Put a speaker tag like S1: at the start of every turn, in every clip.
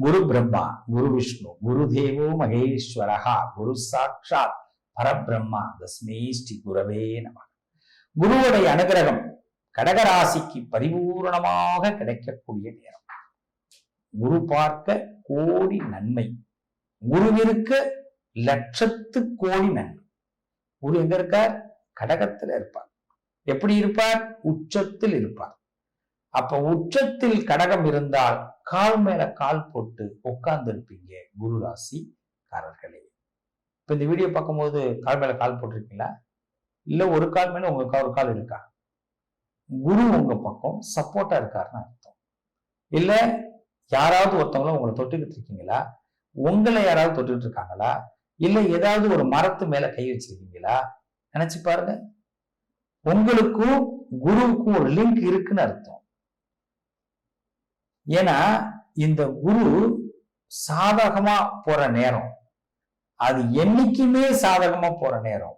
S1: குரு பிரம்மா குரு விஷ்ணு குரு தேவோ மகேஸ்வரஹா குரு சாட்சாத் பரபிரம்மா தஸ்மே ஸ்ரீ குரவே நம. குருவுடைய அனுகிரகம் கடகராசிக்கு பரிபூரணமாக கிடைக்கக்கூடிய நேரம். குரு பார்க்க கோடி நன்மை. குருவிருக்க லட்சத்து கோடி நன்மை. குரு எங்க இருக்கார்? கடகத்துல இருப்பார். எப்படி இருப்பார்? உச்சத்தில் இருப்பார். அப்ப உச்சத்தில் கடகம் இருந்தால் கால் மேல கால் போட்டு உட்கார்ந்துருப்பீங்க குரு ராசிக்காரர்களே இப்ப இந்த வீடியோ பார்க்கும்போது கால் மேல கால் போட்டிருக்கீங்களா? இல்ல ஒரு கால் மேல உங்க ஒரு கால் இருக்கா? குரு உங்க பக்கம் சப்போர்ட்டா இருக்காருன்னு அர்த்தம். இல்ல யாராவது ஒருத்தவங்கள உங்களை தொட்டுக்கிட்டு இருக்கீங்களா? உங்களை யாராவது தொட்டுட்டு இருக்காங்களா? இல்ல ஏதாவது ஒரு மரத்து மேல கை வச்சிருக்கீங்களா? நினைச்சு பாருங்க. உங்களுக்கும் குருவுக்கும் ஒரு லிங்க் இருக்குன்னு அர்த்தம். ஏன்னா இந்த குரு சாதகமா போற நேரம். அது என்னைக்குமே சாதகமா போற நேரம்.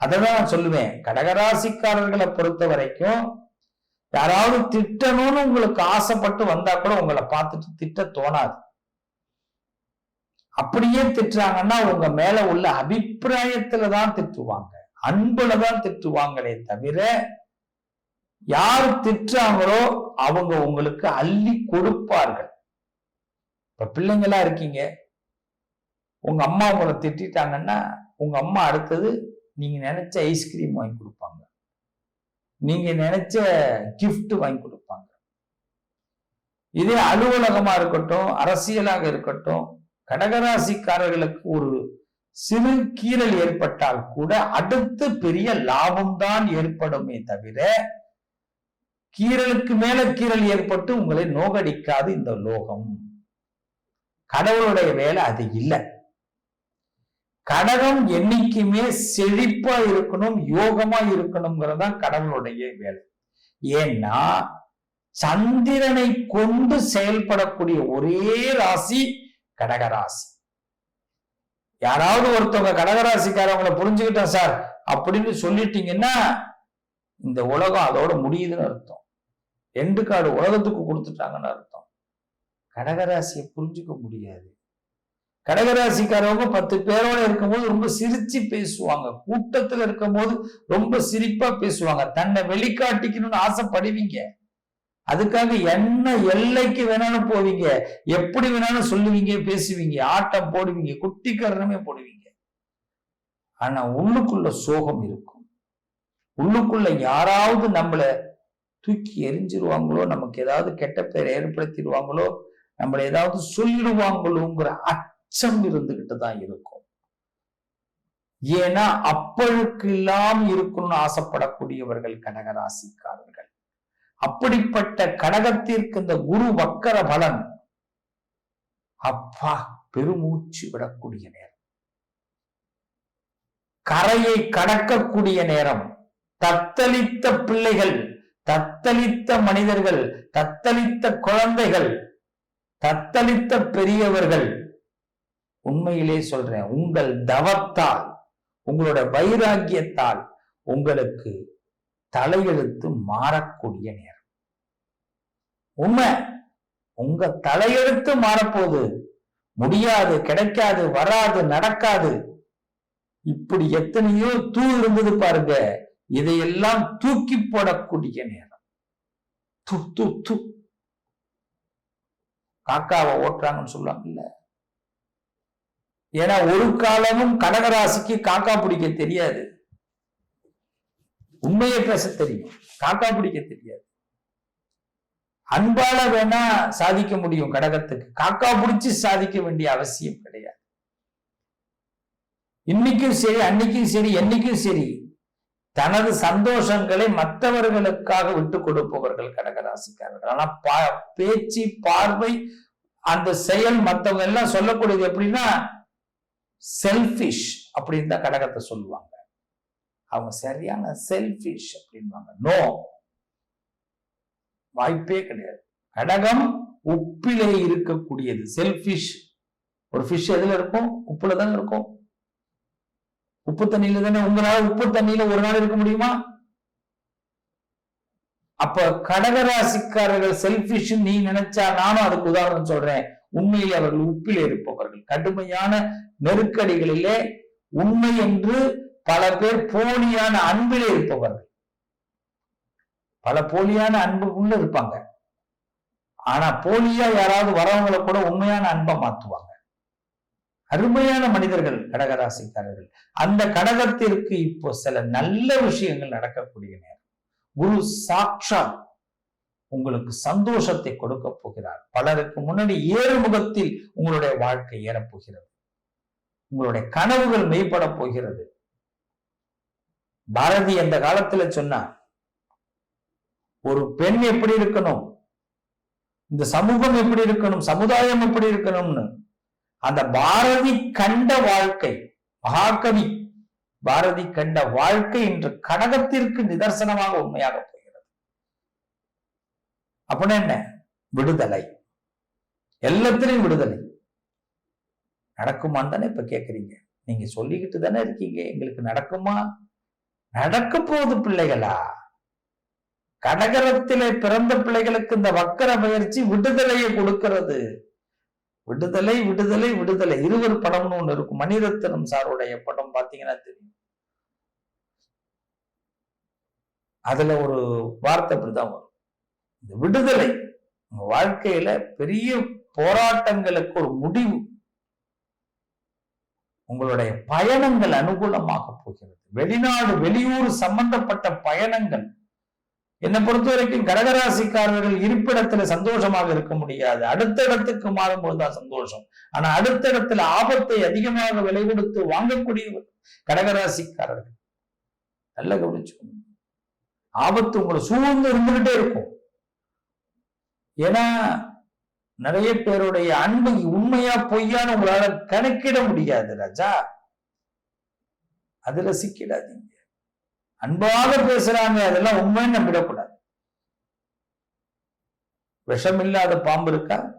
S1: அதைதான் நான் சொல்லுவேன். கடகராசிக்காரர்களை பொறுத்த வரைக்கும் யாராவது திட்டணும்னு உங்களுக்கு ஆசைப்பட்டு வந்தா கூட உங்களை பார்த்துட்டு திட்ட தோணாது. அப்படியே திட்டுறாங்கன்னா உங்க மேல உள்ள அபிப்பிராயத்துல தான் திட்டுவாங்க. அன்புல தான் திட்டுவாங்களே தவிர யார் திட்டுறாங்களோ அவங்க உங்களுக்கு அள்ளி கொடுப்பார்கள். இப்ப பிள்ளைங்களா இருக்கீங்க. உங்க அம்மா உங்களை திட்டாங்கன்னா உங்க அம்மா அடுத்தது நீங்க நினைச்ச ஐஸ்கிரீம் வாங்கி கொடுப்பாங்க. நீங்க நினைச்ச கிஃப்ட் வாங்கி கொடுப்பாங்க. இதே அலுவலகமா இருக்கட்டும் அரசியலாக இருக்கட்டும் கடகராசிக்காரர்களுக்கு ஒரு சிறு கீறல் ஏற்பட்டால் கூட அடுத்து பெரிய லாபம் தான் ஏற்படுமே தவிர கீரலுக்கு மேல கீறல் ஏற்பட்டு உங்களை நோகடிக்காது இந்த லோகம். கடவுளுடைய வேலை அது இல்லை. கடகம் என்னைக்குமே செழிப்பா இருக்கணும் யோகமா இருக்கணுங்கிறதா கடவுளுடைய வேலை. ஏன்னா சந்திரனை கொண்டு செயல்படக்கூடிய ஒரே ராசி கடகராசி. யாராவது ஒருத்தவங்க கடகராசிக்காரவங்களை புரிஞ்சுக்கிட்டேன் சார் அப்படின்னு சொல்லிட்டீங்கன்னா இந்த உலகம் அதோட முடியுதுன்னு அர்த்தம். எண்டு காடு உலகத்துக்கு கொடுத்துட்டாங்கன்னு அர்த்தம். கடகராசியை புரிஞ்சுக்க முடியாது. கடகராசிக்காரவங்க பத்து பேரோட இருக்கும்போது ரொம்ப சிரிச்சு பேசுவாங்க. கூட்டத்துல இருக்கும்போது ரொம்ப சிரிப்பா பேசுவாங்க. தன்னை வெளிக்காட்டிக்கணும்னு ஆசைப்படுவீங்க. அதுக்காக என்ன எல்லைக்கு வேணாலும் போவீங்க. எப்படி வேணாலும் சொல்லுவீங்க பேசுவீங்க. ஆட்டம் போடுவீங்க குட்டிக்கரணமே போடுவீங்க. ஆனா உள்ளுக்குள்ள சோகம் இருக்கும். உள்ளுக்குள்ள யாராவது நம்மள தூக்கி எரிஞ்சிருவாங்களோ நமக்கு ஏதாவது கெட்ட பேர் ஏற்படுத்திடுவாங்களோ நம்மளை ஏதாவது சொல்லிடுவாங்களோங்கிற அச்சம் இருந்துகிட்டு தான் இருக்கும். ஏன்னா அப்பழுக்கு இல்லாம இருக்கணும்னு ஆசைப்படக்கூடியவர்கள் கடகராசிக்காரர்கள். அப்படிப்பட்ட கடகத்திற்கு இந்த குரு வக்கர பலன் அப்பா பெருமூச்சு விடக்கூடிய நேரம். கரையை கடக்கக்கூடிய நேரம். தத்தளித்த பிள்ளைகள் தத்தளித்த மனிதர்கள் தத்தளித்த குழந்தைகள் தத்தளித்த பெரியவர்கள். உண்மையிலே சொல்றேன் உங்கள் தவத்தால் உங்களோட வைராக்கியத்தால் உங்களுக்கு தலையெழுத்து மாறக்கூடிய நேரம். உண்மை உங்க தலையெழுத்து மாறப்போது முடியாது கிடைக்காது வராது நடக்காது. இப்படி எத்தனையோ தூ இருந்தது பாருங்க. இதையெல்லாம் தூக்கி போடக்கூடிய நேரம். து து து. காக்காவை ஓட்டுறாங்கன்னு சொல்லுவாங்கல்ல. ஏன்னா ஒரு காலமும் கடகராசிக்கு காக்கா பிடிக்க தெரியாது. உண்மையை பேச தெரியும். காக்கா பிடிக்க தெரியாது. அன்பால வேணா சாதிக்க முடியும் கடகத்துக்கு. காக்கா பிடிச்சு சாதிக்க வேண்டிய அவசியம் கிடையாது. இன்னைக்கும் சரி அன்னைக்கும் சரி என்னைக்கும் சரி தனது சந்தோஷங்களை மற்றவர்களுக்காக விட்டு கொடுப்பவர்கள் கடகராசிக்காரர்கள். ஆனா பா பேச்சு பார்வை அந்த செயல் மற்றவங்க எல்லாம் சொல்லக்கூடியது எப்படின்னா செல்பிஷ் அப்படின்னு தான் கடகத்தை சொல்லுவாங்க. அவங்க சரியான செல்பிஷ் அப்படின்வாங்க நோ வாய்ப்பே கிடையாது. கடகம் உப்பிலே இருக்கக்கூடியது. செல்ஃபிஷ் ஒரு ஃபிஷ் எதுல இருக்கும்? உப்புல தானே இருக்கும். உப்பு தண்ணியில தானே? உங்களால உப்பு தண்ணியில ஒரு நாள் இருக்க முடியுமா? அப்ப கடகராசிக்காரர்கள் செல்பிஷ் நீ நினைச்சா நானும் அதுக்கு உதாரணம் சொல்றேன். உண்மையில் அவர்கள் உப்பில் இருப்பவர்கள். கடுமையான நெருக்கடிகளிலே உண்மை என்று பல பேர் போலியான அன்பிலே இருப்பவர்கள். பல போலியான அன்புக்குள்ள இருப்பாங்க. ஆனா போலியா யாராவது வரவங்களை கூட உண்மையான அன்பை மாத்துவாங்க. அருமையான மனிதர்கள் கடகராசிக்காரர்கள். அந்த கடகத்திற்கு இப்போ சில நல்ல விஷயங்கள் நடக்கக்கூடிய நேரம். குரு சாக்ஷா உங்களுக்கு சந்தோஷத்தை கொடுக்க போகிறார். பலருக்கு முன்னாடி ஏறுமுகத்தில் உங்களுடைய வாழ்க்கை ஏறப்போகிறது. உங்களுடைய கனவுகள் மெய்ப்பட போகிறது. பாரதி அந்த காலத்துல சொன்னார் ஒரு பெண் எப்படி இருக்கணும்? இந்த சமூகம் எப்படி இருக்கணும்? சமுதாயம் எப்படி இருக்கணும்னு. அந்த பாரதி கண்ட வாழ்க்கை மகாகவி பாரதி கண்ட வாழ்க்கை இன்று கடகத்திற்கு நிதர்சனமாக உண்மையாக போகிறது. அப்படின்னா என்ன? விடுதலை. எல்லாத்திலையும் விடுதலை. நடக்குமான்னு தானே இப்ப கேக்குறீங்க. நீங்க சொல்லிக்கிட்டு தானே இருக்கீங்க. எங்களுக்கு நடக்குமா? நடக்க போகுது பிள்ளைகளா? கடகரத்திலே பிறந்த பிள்ளைகளுக்கு இந்த வக்கர பயிற்சி விடுதலையை கொடுக்கிறது. விடுதலை விடுதலை விடுதலை. இருவர் படம்னு ஒண்ணு இருக்கும். மணிரத்னம் சாருடைய படம் பாத்தீங்கன்னா தெரியும். அதுல ஒரு வார்த்தை அப்படிதான் வரும். இந்த விடுதலை உங்க வாழ்க்கையில பெரிய போராட்டங்களுக்கு ஒரு முடிவு. உங்களுடைய பயணங்கள் அனுகூலமாக போகிறது. வெளிநாடு வெளியூர் சம்பந்தப்பட்ட பயணங்கள் என்னை பொறுத்த வரைக்கும் கடகராசிக்காரர்கள் இருப்பிடத்துல சந்தோஷமாக இருக்க முடியாது. அடுத்த இடத்துக்கு மாறும்போதுதான் சந்தோஷம். ஆனா அடுத்த இடத்துல ஆபத்தை அதிகமாக விலை கொடுத்து வாங்கக்கூடியவர் கடகராசிக்காரர்கள். நல்ல கவனிச்சுக்கணும் ஆபத்து உங்களை சூழ்ந்து இருந்துகிட்டே இருக்கும். ஏன்னா நிறைய பேருடைய அன்பு உண்மையா பொய்யான்னு உங்களால கணக்கிட முடியாது ராஜா. அதுல சிக்கிடாதீங்க. அன்பாக பேசுறாங்க அதெல்லாம் உண்மைன்னு நம்பிடக்கூடாது. விஷம் இல்லாத பாம்பு இருக்கா?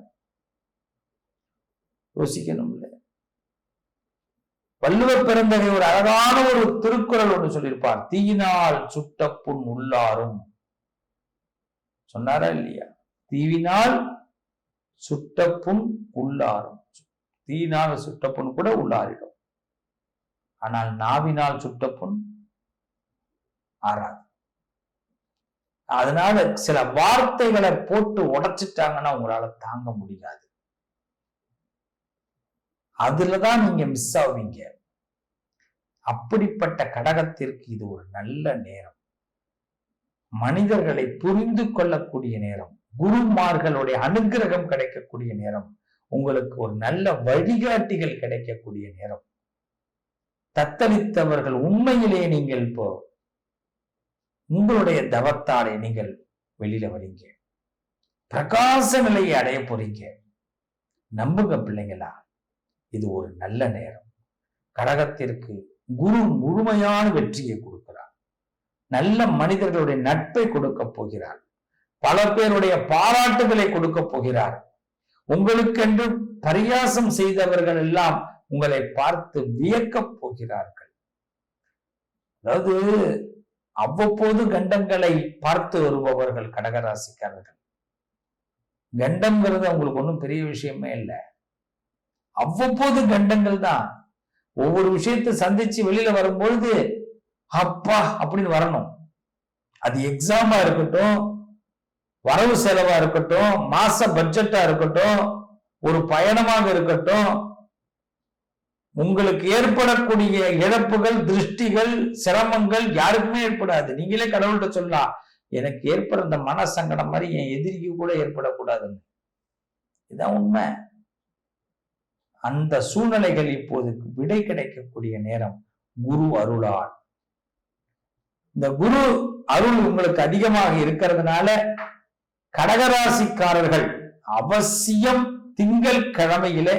S1: யோசிக்கணும்ல. வள்ளுவ பிறந்தகை ஒரு அழகான ஒரு திருக்குறள் ஒன்று சொல்லியிருப்பார். தீயினால் சுட்ட புண் உள்ளாரும். சொன்னாரா இல்லையா? தீவினால் சுட்ட புண் உள்ளாரும். தீயினால் சுட்ட புண் கூட உள்ளாரிடும். ஆனால் நாவினால் சுட்ட புண் ஆறாது. அதனால சில வார்த்தைகளை போட்டு உடைச்சிட்டாங்கன்னா உங்களால தாங்க முடியாது. அதுலதான் நீங்க மிஸ் ஆவீங்க. அப்படிப்பட்ட கடகத்திற்கு இது ஒரு நல்ல நேரம். மனிதர்களை புரிந்து கொள்ளக்கூடிய நேரம். குருமார்களுடைய அனுகிரகம் கிடைக்கக்கூடிய நேரம். உங்களுக்கு ஒரு நல்ல வழிகாட்டிகள் கிடைக்கக்கூடிய நேரம். தத்தளித்தவர்கள் உண்மையிலே நீங்கள் இப்போ உங்களுடைய தவத்தாலே நீங்கள் வெளியில வரீங்க. பிரகாச நிலையை அடைய போறீங்க. நம்புங்க பிள்ளைங்களா இது ஒரு நல்ல நேரம். கடகத்திற்கு குரு முழுமையான வெற்றியை கொடுக்கிறார். நல்ல மனிதர்களுடைய நட்பை கொடுக்க போகிறார். பல பேருடைய பாராட்டுகளை கொடுக்க போகிறார். உங்களுக்கென்று பரியாசம் செய்தவர்கள் எல்லாம் உங்களை பார்த்து வியக்கப் போகிறார்கள். அதாவது அவ்வப்போது கண்டங்களை பார்த்து வருபவர்கள் கடகராசிக்காரர்கள். கண்டம்ங்கிறது அவங்களுக்கு ஒன்றும் பெரிய விஷயமே இல்லை. அவ்வப்போது கண்டங்கள் தான். ஒவ்வொரு விஷயத்தை சந்திச்சு வெளியில வரும்பொழுது அப்பா அப்படின்னு வரணும். அது எக்ஸாமா இருக்கட்டும் வரவு செலவா இருக்கட்டும் மாச பட்ஜெட்டா இருக்கட்டும் ஒரு பயணமாக இருக்கட்டும் உங்களுக்கு ஏற்படக்கூடிய இழப்புகள் திருஷ்டிகள் சிரமங்கள் யாருக்குமே ஏற்படாது. நீங்களே கடவுள்கிட்ட சொல்லலாம் எனக்கு ஏற்படுற இந்த மன சங்கடம் மாதிரி என் எதிரிக்கு கூட ஏற்படக்கூடாதுன்னு. இதுதான் உண்மை. அந்த சூழ்நிலைகள் இப்போதுக்கு விடை கிடைக்கக்கூடிய நேரம் குரு அருளால். இந்த குரு அருள் உங்களுக்கு அதிகமாக இருக்கிறதுனால கடகராசிக்காரர்கள் அவசியம் திங்கள் கிழமையிலே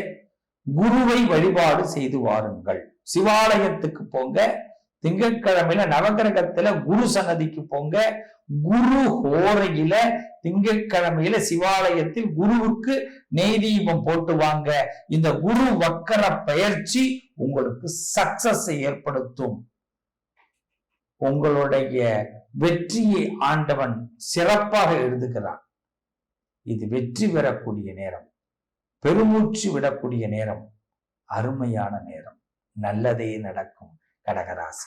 S1: குருவை வழிபாடு செய்து வாருங்கள். சிவாலயத்துக்கு போங்க. திங்கட்கிழமையில நவகிரகத்துல குரு சன்னதிக்கு போங்க. குரு ஹோரையில திங்கட்கிழமையில சிவாலயத்தில் குருவுக்கு நெய் தீபம் போட்டு வாங்க. இந்த குரு வக்கர பயிற்சி உங்களுக்கு சக்சஸ் ஏற்படுத்தும். உங்களுடைய வெற்றியை ஆண்டவன் சிறப்பாக எழுதுகிறான். இது வெற்றி பெறக்கூடிய நேரம். பெருமூச்சு விடக்கூடிய நேரம் அருமையான நேரம். நல்லதே நடக்கும் கடகராசி